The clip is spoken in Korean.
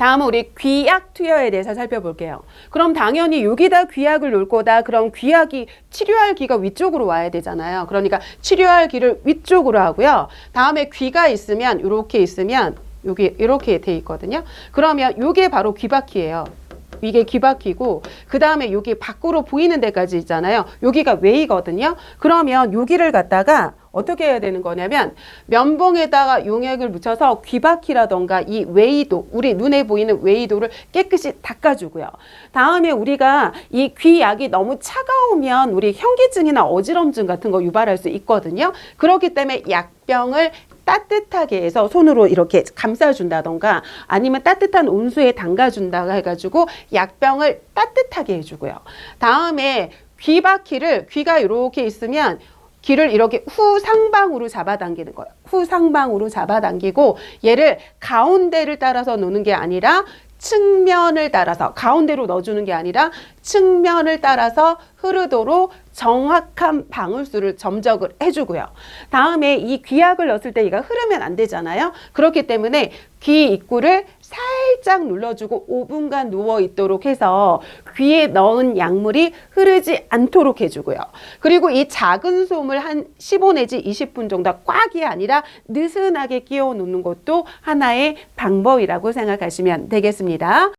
다음은 우리 귀약 투여에 대해서 살펴볼게요. 그럼 당연히 여기다 귀약을 놓을 거다. 그럼 귀약이 치료할 귀가 위쪽으로 와야 되잖아요. 그러니까 치료할 귀를 위쪽으로 하고요. 다음에 귀가 있으면 이렇게 있으면 여기 이렇게 돼 있거든요. 그러면 요게 바로 귀바퀴예요. 이게 귀바퀴고 그 다음에 여기 밖으로 보이는 데까지 있잖아요. 여기가 웨이거든요. 그러면 여기를 갖다가 어떻게 해야 되는 거냐면 면봉에다가 용액을 묻혀서 귀바퀴라던가 이 웨이도 우리 눈에 보이는 웨이도를 깨끗이 닦아주고요. 다음에 우리가 이 귀약이 너무 차가우면 우리 현기증이나 어지럼증 같은 거 유발할 수 있거든요. 그렇기 때문에 약병을 따뜻하게 해서 손으로 이렇게 감싸준다던가 아니면 따뜻한 온수에 담가준다 해가지고 약병을 따뜻하게 해주고요. 다음에 귀바퀴를 귀가 이렇게 있으면 귀를 이렇게 후상방으로 잡아당기는 거예요. 후상방으로 잡아당기고 얘를 가운데를 따라서 놓는 게 아니라 측면을 따라서 가운데로 넣어주는 게 아니라 측면을 따라서 흐르도록 정확한 방울수를 점적을 해주고요. 다음에 이 귀약을 넣었을 때 얘가 흐르면 안 되잖아요. 그렇기 때문에 귀 입구를 살짝 눌러주고 5분간 누워 있도록 해서 귀에 넣은 약물이 흐르지 않도록 해주고요. 그리고 이 작은 솜을 한 15 내지 20분 정도 꽉이 아니라 느슨하게 끼워 놓는 것도 하나의 방법이라고 생각하시면 되겠습니다.